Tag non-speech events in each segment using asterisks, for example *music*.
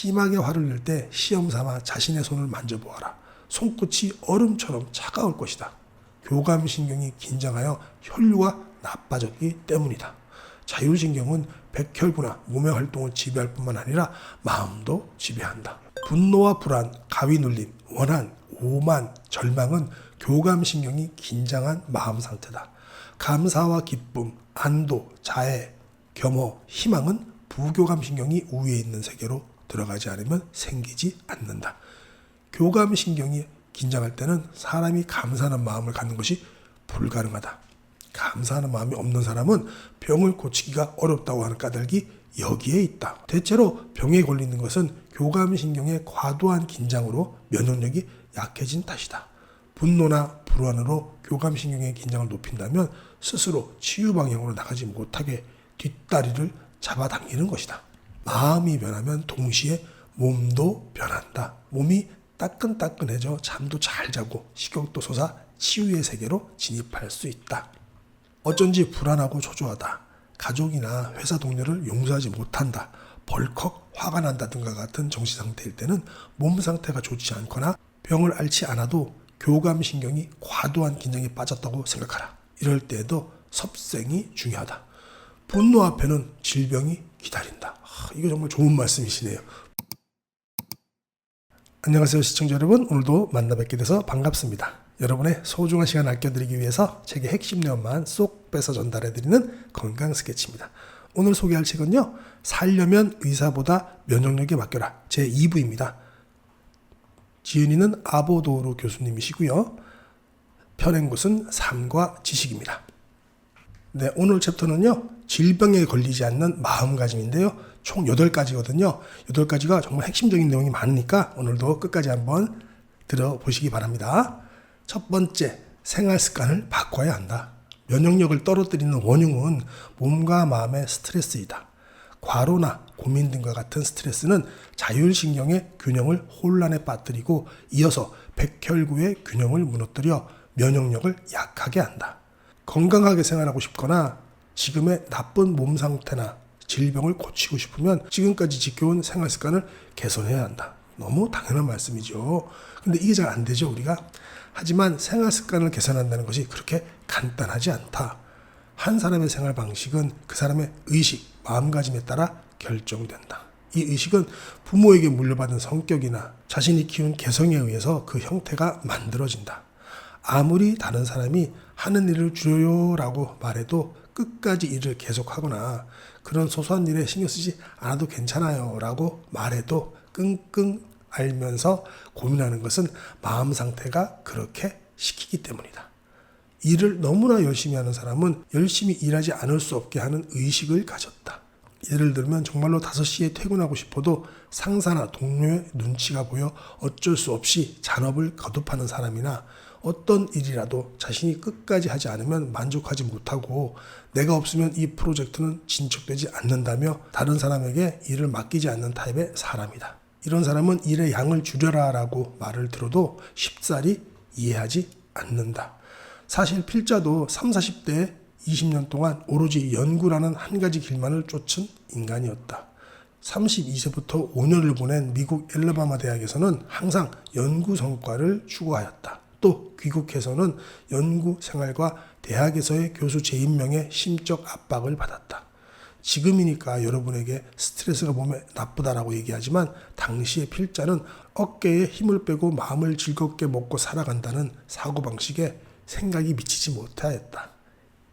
심하게 화를 낼 때 시험 삼아 자신의 손을 만져보아라. 손끝이 얼음처럼 차가울 것이다. 교감신경이 긴장하여 혈류가 나빠졌기 때문이다. 자율신경은 백혈구나 몸의 활동을 지배할 뿐만 아니라 마음도 지배한다. 분노와 불안, 가위 눌림, 원한, 오만, 절망은 교감신경이 긴장한 마음 상태다. 감사와 기쁨, 안도, 자애, 겸허, 희망은 부교감신경이 우위에 있는 세계로 들어가지 않으면 생기지 않는다. 교감신경이 긴장할 때는 사람이 감사하는 마음을 갖는 것이 불가능하다. 감사하는 마음이 없는 사람은 병을 고치기가 어렵다고 하는 까닭이 여기에 있다. 대체로 병에 걸리는 것은 교감신경의 과도한 긴장으로 면역력이 약해진 탓이다. 분노나 불안으로 교감신경의 긴장을 높인다면 스스로 치유 방향으로 나가지 못하게 뒷다리를 잡아당기는 것이다. 마음이 변하면 동시에 몸도 변한다. 몸이 따끈따끈해져 잠도 잘 자고 식욕도 솟아 치유의 세계로 진입할 수 있다. 어쩐지 불안하고 초조하다. 가족이나 회사 동료를 용서하지 못한다. 벌컥 화가 난다든가 같은 정신 상태일 때는 몸 상태가 좋지 않거나 병을 앓지 않아도 교감신경이 과도한 긴장에 빠졌다고 생각하라. 이럴 때에도 섭생이 중요하다. 분노 앞에는 질병이 기다린다. 아, 이거 정말 좋은 말씀이시네요. 안녕하세요 시청자 여러분 오늘도 만나 뵙게 돼서 반갑습니다. 여러분의 소중한 시간 아껴드리기 위해서 책의 핵심 내용만 쏙 빼서 전달해드리는 건강 스케치입니다. 오늘 소개할 책은요 살려면 의사보다 면역력에 맡겨라 제 2부입니다. 지은이는 아보도로 교수님이시고요. 펴낸 곳은 삶과 지식입니다. 네, 오늘 챕터는요. 질병에 걸리지 않는 마음가짐인데요. 총 8가지거든요. 8가지가 정말 핵심적인 내용이 많으니까 오늘도 끝까지 한번 들어보시기 바랍니다. 첫 번째, 생활 습관을 바꿔야 한다. 면역력을 떨어뜨리는 원흉은 몸과 마음의 스트레스이다. 과로나 고민 등과 같은 스트레스는 자율신경의 균형을 혼란에 빠뜨리고 이어서 백혈구의 균형을 무너뜨려 면역력을 약하게 한다. 건강하게 생활하고 싶거나 지금의 나쁜 몸 상태나 질병을 고치고 싶으면 지금까지 지켜온 생활 습관을 개선해야 한다. 너무 당연한 말씀이죠. 근데 이게 잘 안 되죠, 우리가. 하지만 생활 습관을 개선한다는 것이 그렇게 간단하지 않다. 한 사람의 생활 방식은 그 사람의 의식, 마음가짐에 따라 결정된다. 이 의식은 부모에게 물려받은 성격이나 자신이 키운 개성에 의해서 그 형태가 만들어진다. 아무리 다른 사람이 하는 일을 줄여요라고 말해도 끝까지 일을 계속하거나 그런 소소한 일에 신경 쓰지 않아도 괜찮아요 라고 말해도 끙끙 알면서 고민하는 것은 마음 상태가 그렇게 시키기 때문이다. 일을 너무나 열심히 하는 사람은 열심히 일하지 않을 수 없게 하는 의식을 가졌다. 예를 들면 정말로 5시에 퇴근하고 싶어도 상사나 동료의 눈치가 보여 어쩔 수 없이 잔업을 거듭하는 사람이나 어떤 일이라도 자신이 끝까지 하지 않으면 만족하지 못하고 내가 없으면 이 프로젝트는 진척되지 않는다며 다른 사람에게 일을 맡기지 않는 타입의 사람이다. 이런 사람은 일의 양을 줄여라 라고 말을 들어도 쉽사리 이해하지 않는다. 사실 필자도 3, 40대 20년 동안 오로지 연구라는 한 가지 길만을 쫓은 인간이었다. 32세부터 5년을 보낸 미국 엘라바마 대학에서는 항상 연구 성과를 추구하였다. 또 귀국해서는 연구 생활과 대학에서의 교수 재임명에 심적 압박을 받았다. 지금이니까 여러분에게 스트레스가 몸에 나쁘다라고 얘기하지만 당시의 필자는 어깨에 힘을 빼고 마음을 즐겁게 먹고 살아간다는 사고방식에 생각이 미치지 못하였다.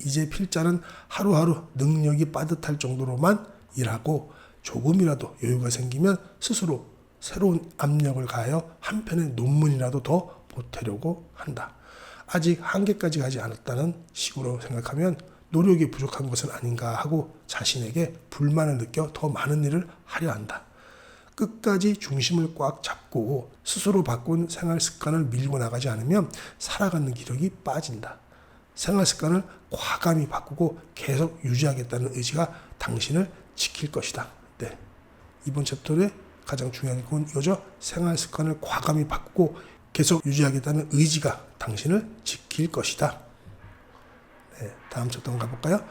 이제 필자는 하루하루 능력이 빠듯할 정도로만 일하고 조금이라도 여유가 생기면 스스로 새로운 압력을 가하여 한 편의 논문이라도 더 보태려고 한다. 아직 한계까지 가지 않았다는 식으로 생각하면 노력이 부족한 것은 아닌가 하고 자신에게 불만을 느껴 더 많은 일을 하려 한다. 끝까지 중심을 꽉 잡고 스스로 바꾼 생활 습관을 밀고 나가지 않으면 살아가는 기력이 빠진다. 생활 습관을 과감히 바꾸고 계속 유지하겠다는 의지가 당신을 지킬 것이다. 네. 이번 챕터의 가장 중요한 건 이거죠. 생활 습관을 과감히 바꾸고 계속 유지하겠다는 의지가 당신을 지킬 것이다. 네, 다음 챕터 가볼까요?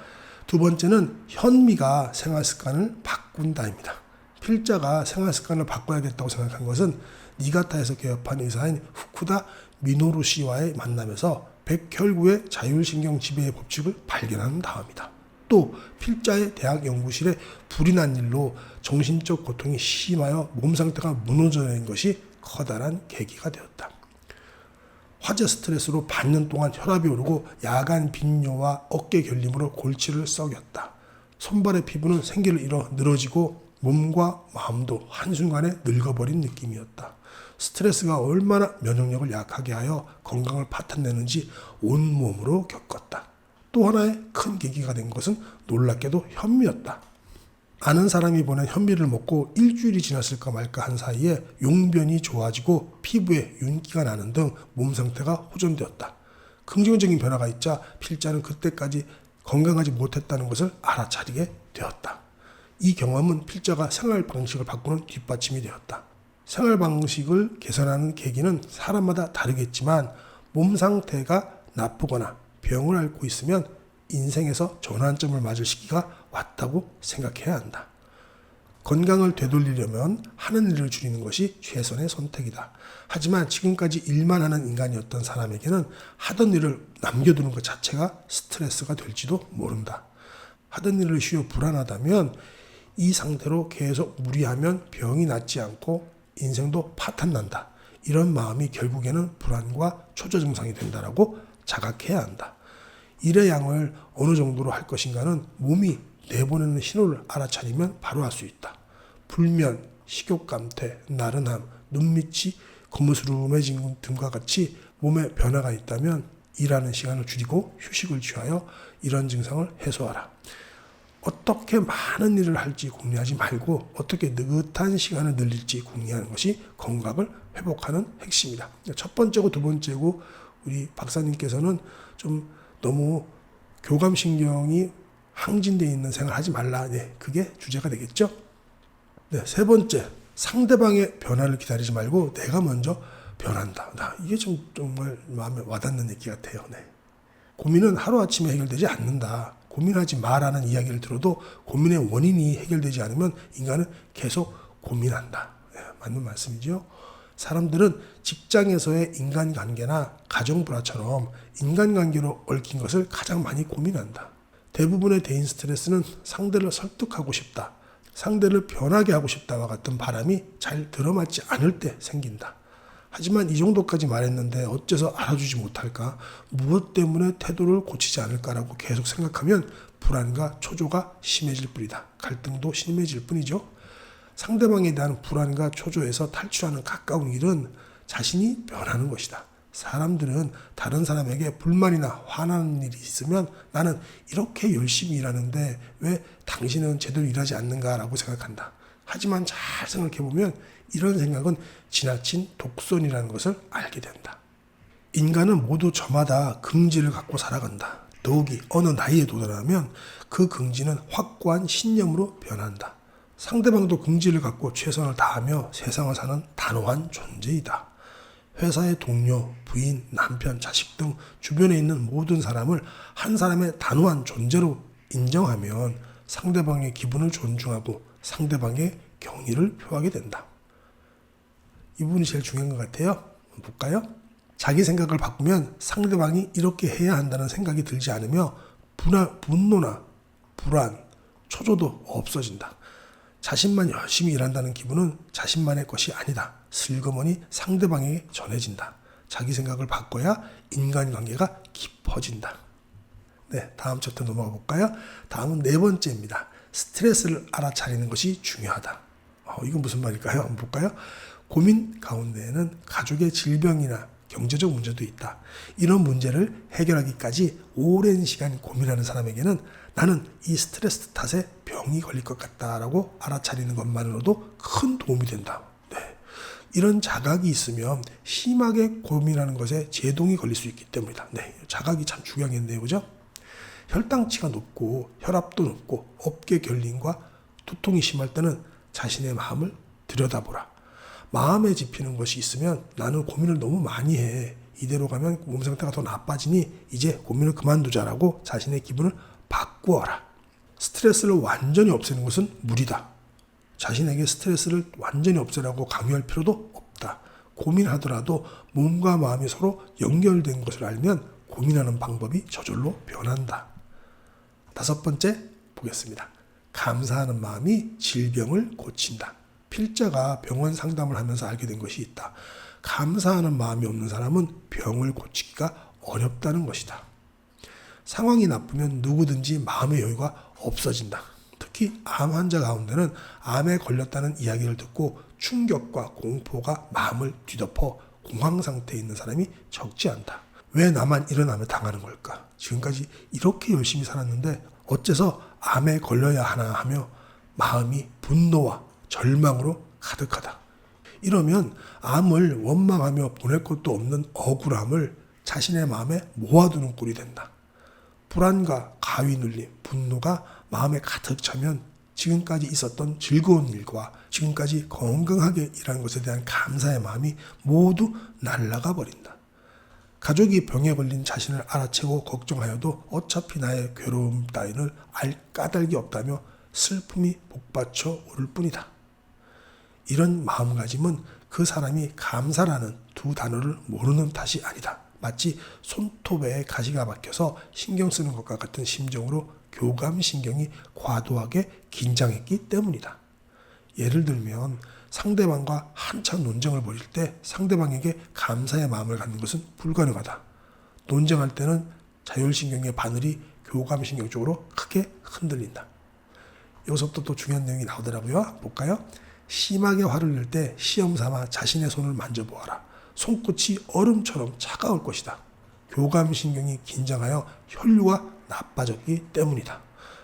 두 번째는 현미가 생활 습관을 바꾼다입니다. 필자가 생활 습관을 바꿔야겠다고 생각한 것은 니가타에서 개업한 의사인 후쿠다 미노루 씨와의 만남에서 백혈구의 자율신경 지배의 법칙을 발견한 다음이다. 또 필자의 대학 연구실에 불이 난 일로 정신적 고통이 심하여 몸 상태가 무너져 낸 것이 커다란 계기가 되었다. 화재 스트레스로 반년 동안 혈압이 오르고 야간 빈뇨와 어깨 결림으로 골치를 썩였다. 손발의 피부는 생기를 잃어 늘어지고 몸과 마음도 한순간에 늙어버린 느낌이었다. 스트레스가 얼마나 면역력을 약하게 하여 건강을 파탄내는지 온몸으로 겪었다. 또 하나의 큰 계기가 된 것은 놀랍게도 현미였다. 아는 사람이 보낸 현미를 먹고 일주일이 지났을까 말까 한 사이에 용변이 좋아지고 피부에 윤기가 나는 등 몸 상태가 호전되었다. 긍정적인 변화가 있자 필자는 그때까지 건강하지 못했다는 것을 알아차리게 되었다. 이 경험은 필자가 생활 방식을 바꾸는 뒷받침이 되었다. 생활 방식을 개선하는 계기는 사람마다 다르겠지만 몸 상태가 나쁘거나 병을 앓고 있으면 인생에서 전환점을 맞을 시기가 왔다고 생각해야 한다. 건강을 되돌리려면 하는 일을 줄이는 것이 최선의 선택이다. 하지만 지금까지 일만 하는 인간이었던 사람에게는 하던 일을 남겨두는 것 자체가 스트레스가 될지도 모른다. 하던 일을 쉬어 불안하다면 이 상태로 계속 무리하면 병이 낫지 않고 인생도 파탄난다. 이런 마음이 결국에는 불안과 초조 증상이 된다라고 자각해야 한다. 일의 양을 어느 정도로 할 것인가는 몸이 내보내는 신호를 알아차리면 바로 알 수 있다. 불면, 식욕감퇴, 나른함, 눈밑이 거무스름해진 등과 같이 몸에 변화가 있다면 일하는 시간을 줄이고 휴식을 취하여 이런 증상을 해소하라. 어떻게 많은 일을 할지 궁리하지 말고 어떻게 느긋한 시간을 늘릴지 궁리하는 것이 건강을 회복하는 핵심이다. 첫 번째고 두 번째고 우리 박사님께서는 좀 너무 교감신경이 항진되어 있는 생활을 하지 말라. 네, 그게 주제가 되겠죠. 네, 세 번째 상대방의 변화를 기다리지 말고 내가 먼저 변한다. 나 이게 좀 정말 마음에 와닿는 얘기 같아요. 네. 고민은 하루아침에 해결되지 않는다. 고민하지 마라는 이야기를 들어도 고민의 원인이 해결되지 않으면 인간은 계속 고민한다. 네, 맞는 말씀이죠. 사람들은 직장에서의 인간관계나 가정불화처럼 인간관계로 얽힌 것을 가장 많이 고민한다. 대부분의 대인 스트레스는 상대를 설득하고 싶다. 상대를 변하게 하고 싶다와 같은 바람이 잘 들어맞지 않을 때 생긴다. 하지만 이 정도까지 말했는데 어째서 알아주지 못할까? 무엇 때문에 태도를 고치지 않을까라고 계속 생각하면 불안과 초조가 심해질 뿐이다. 갈등도 심해질 뿐이죠. 상대방에 대한 불안과 초조에서 탈출하는 가까운 길은 자신이 변하는 것이다. 사람들은 다른 사람에게 불만이나 화나는 일이 있으면 나는 이렇게 열심히 일하는데 왜 당신은 제대로 일하지 않는가라고 생각한다. 하지만 잘 생각해 보면 이런 생각은 지나친 독선이라는 것을 알게 된다. 인간은 모두 저마다 긍지를 갖고 살아간다. 더욱이 어느 나이에 도달하면 그 긍지는 확고한 신념으로 변한다. 상대방도 긍지를 갖고 최선을 다하며 세상을 사는 단호한 존재이다. 회사의 동료, 부인, 남편, 자식 등 주변에 있는 모든 사람을 한 사람의 단호한 존재로 인정하면 상대방의 기분을 존중하고 상대방의 경의를 표하게 된다. 이 부분이 제일 중요한 것 같아요. 볼까요? 자기 생각을 바꾸면 상대방이 이렇게 해야 한다는 생각이 들지 않으며 분노나 불안, 초조도 없어진다. 자신만 열심히 일한다는 기분은 자신만의 것이 아니다. 슬그머니 상대방에게 전해진다. 자기 생각을 바꿔야 인간관계가 깊어진다. 네, 다음 챕터 넘어가 볼까요? 다음은 네 번째입니다. 스트레스를 알아차리는 것이 중요하다. 어, 이건 무슨 말일까요? 한번 볼까요? 고민 가운데에는 가족의 질병이나 경제적 문제도 있다. 이런 문제를 해결하기까지 오랜 시간 고민하는 사람에게는 나는 이 스트레스 탓에 병이 걸릴 것 같다라고 알아차리는 것만으로도 큰 도움이 된다. 네. 이런 자각이 있으면 심하게 고민하는 것에 제동이 걸릴 수 있기 때문이다. 네. 자각이 참 중요하겠네요. 그죠? 혈당치가 높고 혈압도 높고 어깨 결림과 두통이 심할 때는 자신의 마음을 들여다보라. 마음에 집히는 것이 있으면 나는 고민을 너무 많이 해. 이대로 가면 몸 상태가 더 나빠지니 이제 고민을 그만두자라고 자신의 기분을 바꾸어라. 스트레스를 완전히 없애는 것은 무리다. 자신에게 스트레스를 완전히 없애라고 강요할 필요도 없다. 고민하더라도 몸과 마음이 서로 연결된 것을 알면 고민하는 방법이 저절로 변한다. 다섯 번째 보겠습니다. 감사하는 마음이 질병을 고친다. 필자가 병원 상담을 하면서 알게 된 것이 있다. 감사하는 마음이 없는 사람은 병을 고치기가 어렵다는 것이다. 상황이 나쁘면 누구든지 마음의 여유가 없어진다. 특히 암 환자 가운데는 암에 걸렸다는 이야기를 듣고 충격과 공포가 마음을 뒤덮어 공황 상태에 있는 사람이 적지 않다. 왜 나만 일어나면 당하는 걸까? 지금까지 이렇게 열심히 살았는데 어째서 암에 걸려야 하나 하며 마음이 분노와 절망으로 가득하다. 이러면 암을 원망하며 보낼 것도 없는 억울함을 자신의 마음에 모아두는 꼴이 된다. 불안과 가위 눌림, 분노가 마음에 가득 차면 지금까지 있었던 즐거운 일과 지금까지 건강하게 일한 것에 대한 감사의 마음이 모두 날아가 버린다. 가족이 병에 걸린 자신을 알아채고 걱정하여도 어차피 나의 괴로움 따위를 알 까닭이 없다며 슬픔이 복받쳐 오를 뿐이다. 이런 마음가짐은 그 사람이 감사라는 두 단어를 모르는 탓이 아니다. 마치 손톱에 가시가 박혀서 신경 쓰는 것과 같은 심정으로 교감신경이 과도하게 긴장했기 때문이다. 예를 들면 상대방과 한참 논쟁을 벌일 때 상대방에게 감사의 마음을 갖는 것은 불가능하다. 논쟁할 때는 자율신경의 바늘이 교감신경 쪽으로 크게 흔들린다. 여기서부터 또 중요한 내용이 나오더라고요. 볼까요? 심하게 화를 낼 때 시험 삼아 자신의 손을 만져보아라. 손끝이 얼음처럼 차가울 것이다. 교감신경이 긴장하여 혈류가 나빠졌기 때문이다.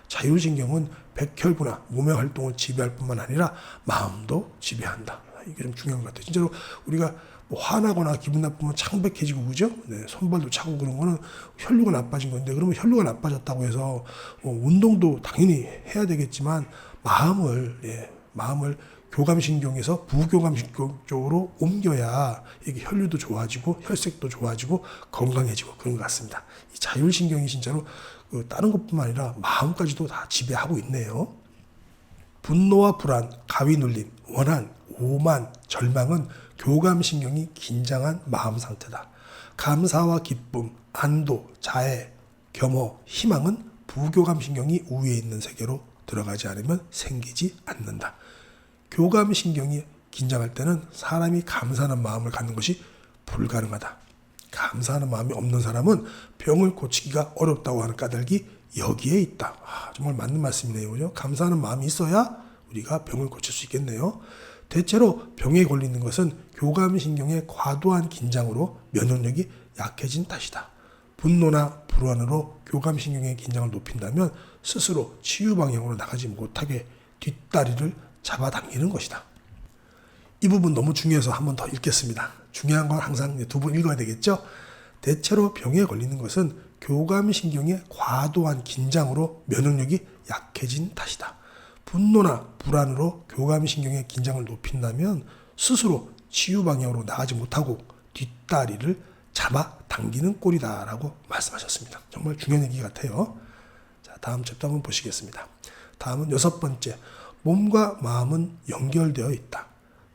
자율신경은 백혈구나 몸의 활동을 지배할 뿐만 아니라 마음도 지배한다. 이게 좀 중요한 것 같아요. 진짜로 우리가 뭐 화나거나 기분 나쁘면 창백해지고 그죠? 네, 손발도 차고 그런 거는 혈류가 나빠진 건데 그러면 혈류가 나빠졌다고 해서 뭐 운동도 당연히 해야 되겠지만 마음을 예, 마음을 교감신경에서 부교감신경 쪽으로 옮겨야 이게 혈류도 좋아지고 혈색도 좋아지고 건강해지고 그런 것 같습니다. 이 자율신경이 진짜로 그 다른 것뿐만 아니라 마음까지도 다 지배하고 있네요. 분노와 불안, 가위 눌림, 원한, 오만, 절망은 교감신경이 긴장한 마음 상태다. 감사와 기쁨, 안도, 자애, 겸허, 희망은 부교감신경이 우위에 있는 세계로 들어가지 않으면 생기지 않는다. 교감 신경이 긴장할 때는 사람이 감사하는 마음을 갖는 것이 불가능하다. 감사하는 마음이 없는 사람은 병을 고치기가 어렵다고 하는 까닭이 여기에 있다. 아, 정말 맞는 말씀이네요. 그죠? 감사하는 마음이 있어야 우리가 병을 고칠 수 있겠네요. 대체로 병에 걸리는 것은 교감신경의 과도한 긴장으로 면역력이 약해진 탓이다. 분노나 불안으로 교감신경의 긴장을 높인다면 스스로 치유 방향으로 나가지 못하게 뒷다리를 잡아당기는 것이다. 이 부분 너무 중요해서 한 번 더 읽겠습니다. 중요한 건 항상 두 번 읽어야 되겠죠? 대체로 병에 걸리는 것은 교감신경의 과도한 긴장으로 면역력이 약해진 탓이다. 분노나 불안으로 교감신경의 긴장을 높인다면 스스로 치유 방향으로 나가지 못하고 뒷다리를 잡아 당기는 꼴이다라고 말씀하셨습니다. 정말 중요한 얘기 같아요. 자, 다음 챕터 한번 보시겠습니다. 다음은 여섯 번째. 몸과 마음은 연결되어 있다.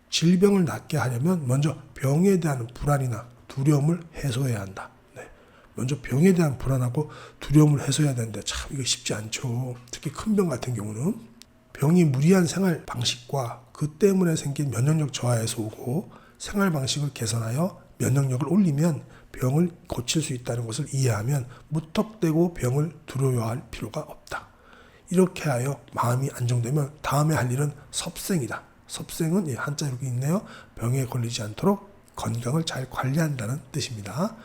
질병을 낫게 하려면 먼저 병에 대한 불안이나 두려움을 해소해야 한다. 네. 먼저 병에 대한 불안하고 두려움을 해소해야 되는데 참 이거 쉽지 않죠. 특히 큰 병 같은 경우는 병이 무리한 생활 방식과 그 때문에 생긴 면역력 저하에서 오고 생활 방식을 개선하여 면역력을 올리면 병을 고칠 수 있다는 것을 이해하면 무턱대고 병을 두려워할 필요가 없다. 이렇게 하여 마음이 안정되면 다음에 할 일은 섭생이다. 섭생은 한자 이렇게 있네요. 병에 걸리지 않도록 건강을 잘 관리한다는 뜻입니다.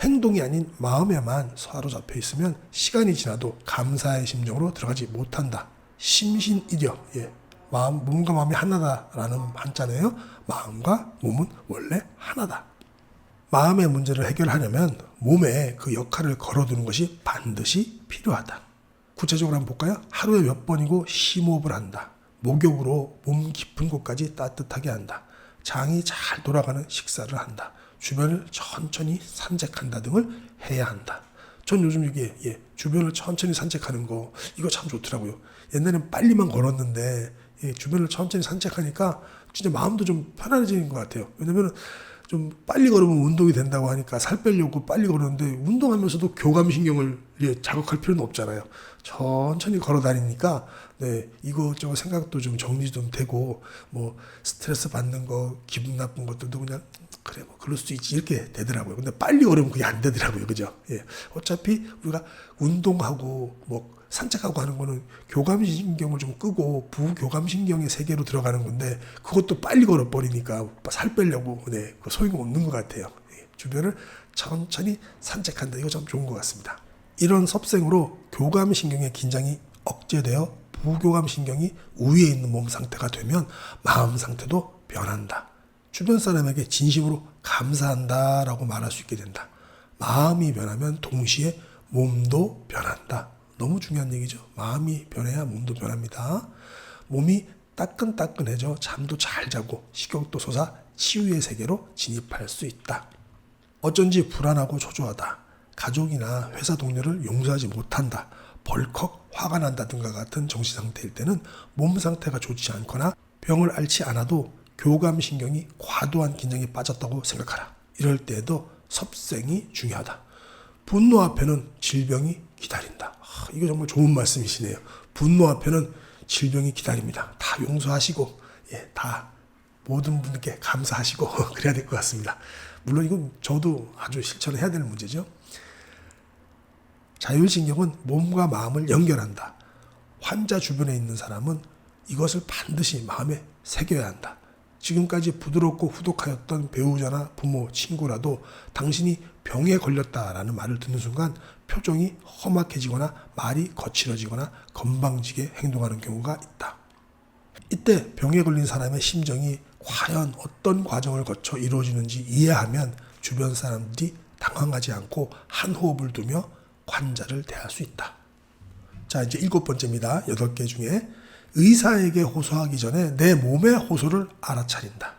행동이 아닌 마음에만 사로잡혀 있으면 시간이 지나도 감사의 심정으로 들어가지 못한다. 심신일여, 예. 마음, 몸과 마음이 하나다라는 한자네요. 마음과 몸은 원래 하나다. 마음의 문제를 해결하려면 몸에 그 역할을 걸어두는 것이 반드시 필요하다. 구체적으로 한번 볼까요? 하루에 몇 번이고 심호흡을 한다. 목욕으로 몸 깊은 곳까지 따뜻하게 한다. 장이 잘 돌아가는 식사를 한다. 주변을 천천히 산책한다 등을 해야 한다. 전 요즘 이게 예, 주변을 천천히 산책하는 거 이거 참 좋더라고요. 옛날엔 빨리만 걸었는데 예, 주변을 천천히 산책하니까 진짜 마음도 좀 편안해지는 것 같아요. 왜냐면 좀 빨리 걸으면 운동이 된다고 하니까 살 빼려고 빨리 걸었는데 운동하면서도 교감신경을 예, 자극할 필요는 없잖아요. 천천히 걸어 다니니까 네, 이것저것 생각도 좀 정리 좀 되고 뭐 스트레스 받는 거 기분 나쁜 것들도 그냥 그래 뭐 그럴 수 있지 이렇게 되더라고요. 근데 빨리 걸으면 그게 안 되더라고요. 그죠? 예. 어차피 우리가 운동하고 뭐 산책하고 하는 거는 교감신경을 좀 끄고 부교감신경의 세계로 들어가는 건데 그것도 빨리 걸어 버리니까 살 빼려고 네, 그 소용이 없는 것 같아요. 예. 주변을 천천히 산책한다. 이거 참 좋은 것 같습니다. 이런 섭생으로 교감신경의 긴장이 억제되어 부교감신경이 우위에 있는 몸 상태가 되면 마음 상태도 변한다. 주변 사람에게 진심으로 감사한다 라고 말할 수 있게 된다. 마음이 변하면 동시에 몸도 변한다. 너무 중요한 얘기죠. 마음이 변해야 몸도 변합니다. 몸이 따끈따끈해져 잠도 잘 자고 식욕도 솟아 치유의 세계로 진입할 수 있다. 어쩐지 불안하고 초조하다. 가족이나 회사 동료를 용서하지 못한다. 벌컥 화가 난다든가 같은 정신 상태일 때는 몸 상태가 좋지 않거나 병을 앓지 않아도 교감신경이 과도한 긴장에 빠졌다고 생각하라. 이럴 때에도 섭생이 중요하다. 분노 앞에는 질병이 기다린다. 아, 이거 정말 좋은 말씀이시네요. 분노 앞에는 질병이 기다립니다. 다 용서하시고, 예, 다 모든 분께 감사하시고 *laughs* 그래야 될 것 같습니다. 물론 이건 저도 아주 실천해야 되는 문제죠. 자율신경은 몸과 마음을 연결한다. 환자 주변에 있는 사람은 이것을 반드시 마음에 새겨야 한다. 지금까지 부드럽고 후독하였던 배우자나 부모, 친구라도 당신이 병에 걸렸다라는 말을 듣는 순간 표정이 험악해지거나 말이 거칠어지거나 건방지게 행동하는 경우가 있다. 이때 병에 걸린 사람의 심정이 과연 어떤 과정을 거쳐 이루어지는지 이해하면 주변 사람들이 당황하지 않고 한 호흡을 두며 환자를 대할 수 있다. 자, 이제 일곱 번째입니다. 여덟 개 중에 의사에게 호소하기 전에 내 몸의 호소를 알아차린다.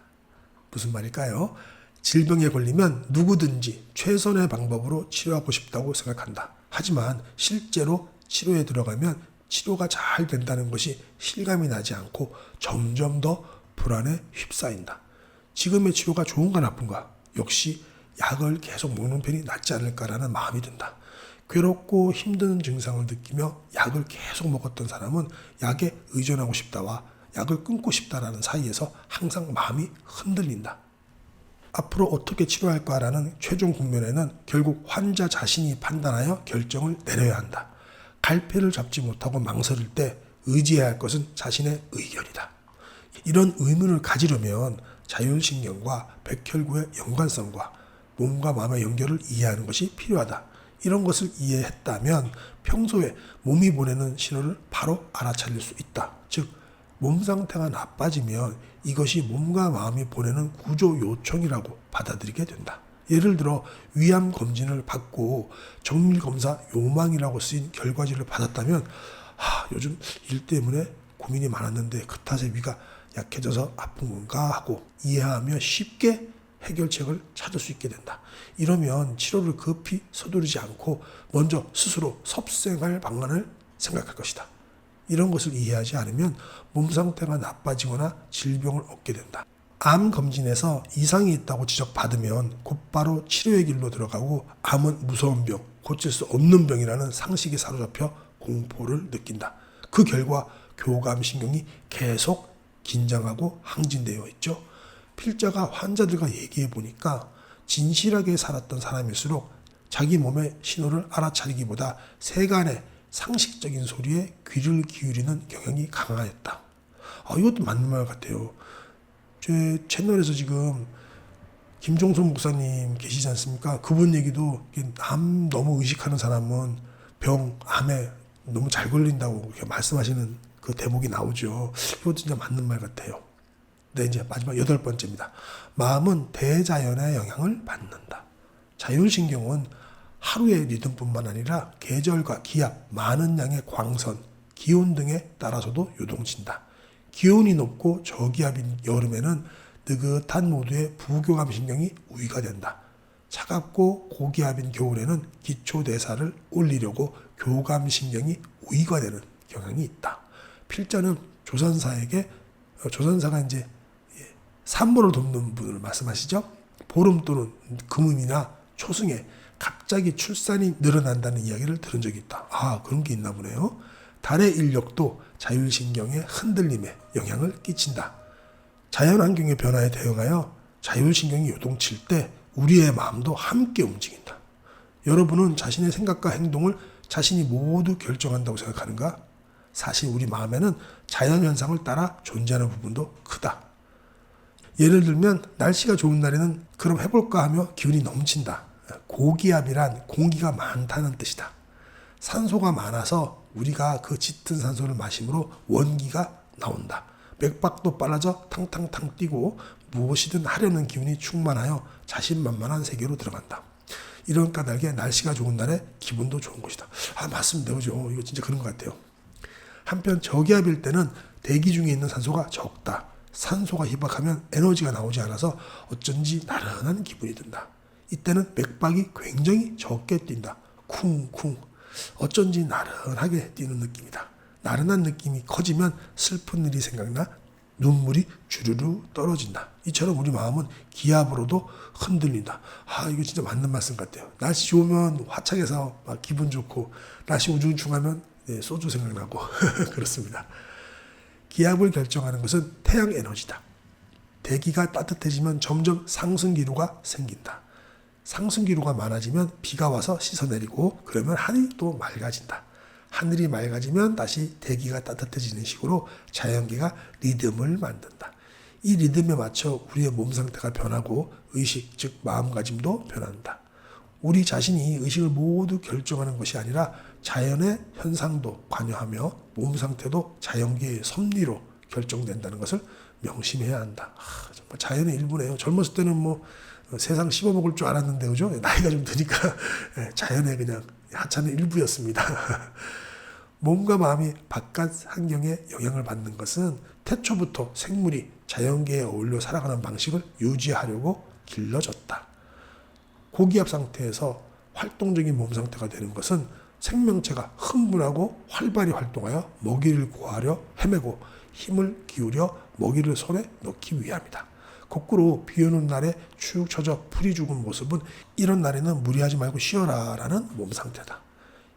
무슨 말일까요? 질병에 걸리면 누구든지 최선의 방법으로 치료하고 싶다고 생각한다. 하지만 실제로 치료에 들어가면 치료가 잘 된다는 것이 실감이 나지 않고 점점 더 불안에 휩싸인다. 지금의 치료가 좋은가 나쁜가? 역시 약을 계속 먹는 편이 낫지 않을까라는 마음이 든다. 괴롭고 힘든 증상을 느끼며 약을 계속 먹었던 사람은 약에 의존하고 싶다와 약을 끊고 싶다라는 사이에서 항상 마음이 흔들린다. 앞으로 어떻게 치료할까라는 최종 국면에는 결국 환자 자신이 판단하여 결정을 내려야 한다. 갈피를 잡지 못하고 망설일 때 의지해야 할 것은 자신의 의견이다. 이런 의문을 가지려면 자율신경과 백혈구의 연관성과 몸과 마음의 연결을 이해하는 것이 필요하다. 이런 것을 이해했다면 평소에 몸이 보내는 신호를 바로 알아차릴 수 있다. 즉, 몸 상태가 나빠지면 이것이 몸과 마음이 보내는 구조 요청이라고 받아들이게 된다. 예를 들어 위암 검진을 받고 정밀 검사 요망이라고 쓰인 결과지를 받았다면 아, 요즘 일 때문에 고민이 많았는데 그 탓에 위가 약해져서 아픈 건가 하고 이해하며 쉽게 해결책을 찾을 수 있게 된다. 이러면 치료를 급히 서두르지 않고 먼저 스스로 섭생할 방안을 생각할 것이다. 이런 것을 이해하지 않으면 몸 상태가 나빠지거나 질병을 얻게 된다. 암 검진에서 이상이 있다고 지적받으면 곧바로 치료의 길로 들어가고 암은 무서운 병, 고칠 수 없는 병이라는 상식에 사로잡혀 공포를 느낀다. 그 결과 교감신경이 계속 긴장하고 항진되어 있죠. 필자가 환자들과 얘기해 보니까 진실하게 살았던 사람일수록 자기 몸의 신호를 알아차리기보다 세간의 상식적인 소리에 귀를 기울이는 경향이 강하였다. 아, 이것도 맞는 말 같아요. 제 채널에서 지금 김종선 목사님 계시지 않습니까? 그분 얘기도 암 너무 의식하는 사람은 병, 암에 너무 잘 걸린다고 이렇게 말씀하시는 그 대목이 나오죠. 이것도 진짜 맞는 말 같아요. 네, 이제 마지막 여덟 번째입니다. 마음은 대자연의 영향을 받는다. 자율신경은 하루의 리듬뿐만 아니라 계절과 기압, 많은 양의 광선, 기온 등에 따라서도 요동친다. 기온이 높고 저기압인 여름에는 느긋한 모두의 부교감 신경이 우위가 된다. 차갑고 고기압인 겨울에는 기초 대사를 올리려고 교감 신경이 우위가 되는 경향이 있다. 필자는 조선사에게 어, 조선사가 이제 예, 산모를 돕는 분을 말씀하시죠. 보름 또는 금음이나 초승에 갑자기 출산이 늘어난다는 이야기를 들은 적이 있다. 아 그런 게 있나 보네요. 달의 인력도 자율신경의 흔들림에 영향을 끼친다. 자연환경의 변화에 대응하여 자율신경이 요동칠 때 우리의 마음도 함께 움직인다. 여러분은 자신의 생각과 행동을 자신이 모두 결정한다고 생각하는가? 사실 우리 마음에는 자연현상을 따라 존재하는 부분도 크다. 예를 들면 날씨가 좋은 날에는 그럼 해볼까 하며 기운이 넘친다. 고기압이란 공기가 많다는 뜻이다. 산소가 많아서 우리가 그 짙은 산소를 마심으로 원기가 나온다. 맥박도 빨라져 탕탕탕 뛰고 무엇이든 하려는 기운이 충만하여 자신만만한 세계로 들어간다. 이런 까닭에 날씨가 좋은 날에 기분도 좋은 것이다. 아 맞습니다. 그죠? 이거 진짜 그런 것 같아요. 한편 저기압일 때는 대기 중에 있는 산소가 적다. 산소가 희박하면 에너지가 나오지 않아서 어쩐지 나른한 기분이 든다. 이때는 맥박이 굉장히 적게 뛴다. 쿵쿵. 어쩐지 나른하게 뛰는 느낌이다. 나른한 느낌이 커지면 슬픈 일이 생각나 눈물이 주르르 떨어진다. 이처럼 우리 마음은 기압으로도 흔들린다. 아, 이거 진짜 맞는 말씀 같아요. 날씨 좋으면 화창해서 막 기분 좋고, 날씨 우중충하면 네, 소주 생각나고, *laughs* 그렇습니다. 기압을 결정하는 것은 태양 에너지다. 대기가 따뜻해지면 점점 상승 기류가 생긴다. 상승 기류가 많아지면 비가 와서 씻어내리고 그러면 하늘이 또 맑아진다. 하늘이 맑아지면 다시 대기가 따뜻해지는 식으로 자연계가 리듬을 만든다. 이 리듬에 맞춰 우리의 몸 상태가 변하고 의식, 즉 마음가짐도 변한다. 우리 자신이 의식을 모두 결정하는 것이 아니라 자연의 현상도 관여하며 몸 상태도 자연계의 섭리로 결정된다는 것을 명심해야 한다. 아, 정말 자연의 일부네요. 젊었을 때는 뭐 세상 씹어먹을 줄 알았는데 그죠? 나이가 좀 드니까 *laughs* 예, 자연의 그냥 하찮은 일부였습니다. *laughs* 몸과 마음이 바깥 환경에 영향을 받는 것은 태초부터 생물이 자연계에 어울려 살아가는 방식을 유지하려고 길러졌다. 고기압 상태에서 활동적인 몸 상태가 되는 것은 생명체가 흥분하고 활발히 활동하여 먹이를 구하려 헤매고 힘을 기울여 먹이를 손에 넣기 위함이다. 거꾸로 비 오는 날에 축 처져 풀이 죽은 모습은 이런 날에는 무리하지 말고 쉬어라 라는 몸 상태다.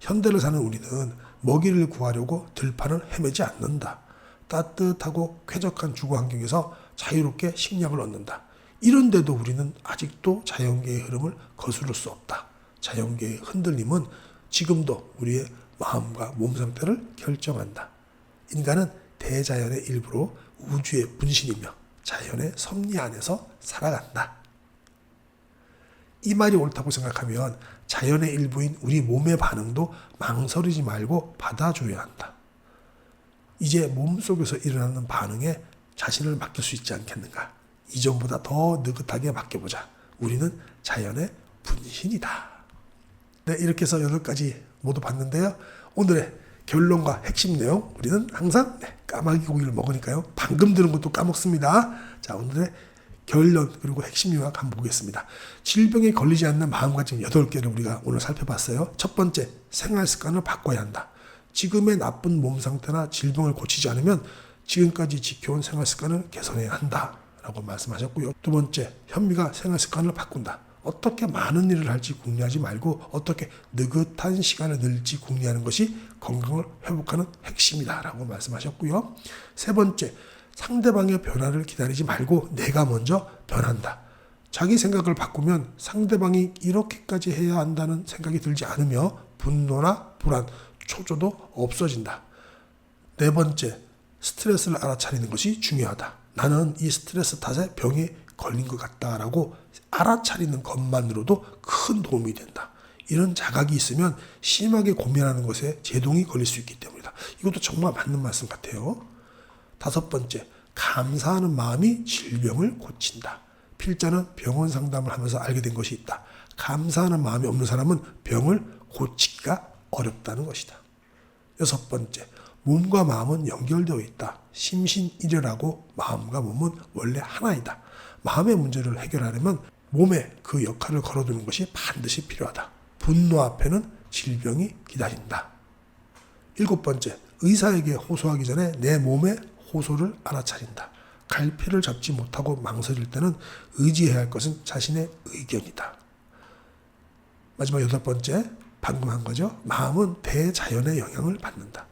현대를 사는 우리는 먹이를 구하려고 들판을 헤매지 않는다. 따뜻하고 쾌적한 주거 환경에서 자유롭게 식량을 얻는다. 이런데도 우리는 아직도 자연계의 흐름을 거스를 수 없다. 자연계의 흔들림은 지금도 우리의 마음과 몸 상태를 결정한다. 인간은 대자연의 일부로 우주의 분신이며 자연의 섭리 안에서 살아간다. 이 말이 옳다고 생각하면 자연의 일부인 우리 몸의 반응도 망설이지 말고 받아줘야 한다. 이제 몸 속에서 일어나는 반응에 자신을 맡길 수 있지 않겠는가? 이전보다 더 느긋하게 맡겨보자. 우리는 자연의 분신이다. 네, 이렇게 해서 여덟 가지 모두 봤는데요. 오늘의 결론과 핵심 내용, 우리는 항상 네, 까마귀 고기를 먹으니까요. 방금 들은 것도 까먹습니다. 자, 오늘의 결론 그리고 핵심 요약 한번 보겠습니다. 질병에 걸리지 않는 마음가짐 8개를 우리가 오늘 살펴봤어요. 첫 번째, 생활 습관을 바꿔야 한다. 지금의 나쁜 몸 상태나 질병을 고치지 않으면 지금까지 지켜온 생활 습관을 개선해야 한다. 라고 말씀하셨고요. 두 번째, 현미가 생활 습관을 바꾼다. 어떻게 많은 일을 할지 궁리하지 말고 어떻게 느긋한 시간을 늘지 궁리하는 것이 건강을 회복하는 핵심이다라고 말씀하셨고요. 세 번째, 상대방의 변화를 기다리지 말고 내가 먼저 변한다. 자기 생각을 바꾸면 상대방이 이렇게까지 해야 한다는 생각이 들지 않으며 분노나 불안, 초조도 없어진다. 네 번째, 스트레스를 알아차리는 것이 중요하다. 나는 이 스트레스 탓에 병에 걸린 것 같다라고 알아차리는 것만으로도 큰 도움이 된다. 이런 자각이 있으면 심하게 고민하는 것에 제동이 걸릴 수 있기 때문이다. 이것도 정말 맞는 말씀 같아요. 다섯 번째, 감사하는 마음이 질병을 고친다. 필자는 병원 상담을 하면서 알게 된 것이 있다. 감사하는 마음이 없는 사람은 병을 고치기가 어렵다는 것이다. 여섯 번째, 몸과 마음은 연결되어 있다. 심신일여라고 마음과 몸은 원래 하나이다. 마음의 문제를 해결하려면 몸에 그 역할을 걸어두는 것이 반드시 필요하다. 분노 앞에는 질병이 기다린다. 일곱 번째, 의사에게 호소하기 전에 내 몸에 호소를 알아차린다. 갈피를 잡지 못하고 망설일 때는 의지해야 할 것은 자신의 의견이다. 마지막 여덟 번째, 방금 한 거죠. 마음은 대자연의 영향을 받는다.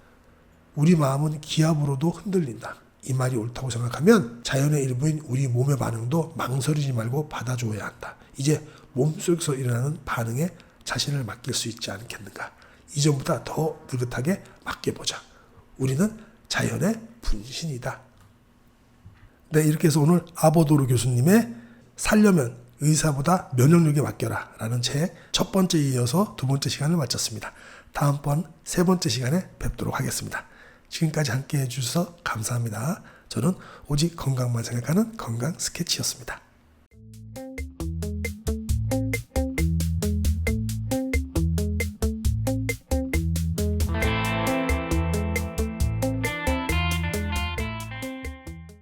우리 마음은 기압으로도 흔들린다. 이 말이 옳다고 생각하면 자연의 일부인 우리 몸의 반응도 망설이지 말고 받아줘야 한다. 이제 몸속에서 일어나는 반응에 자신을 맡길 수 있지 않겠는가. 이전보다 더 느긋하게 맡겨보자. 우리는 자연의 분신이다. 네, 이렇게 해서 오늘 아보도르 교수님의 살려면 의사보다 면역력에 맡겨라 라는 책 첫 번째 이어서 두 번째 시간을 마쳤습니다. 다음번 세 번째 시간에 뵙도록 하겠습니다. 지금까지 함께 해주셔서 감사합니다. 저는 오직 건강만 생각하는 건강 스케치였습니다.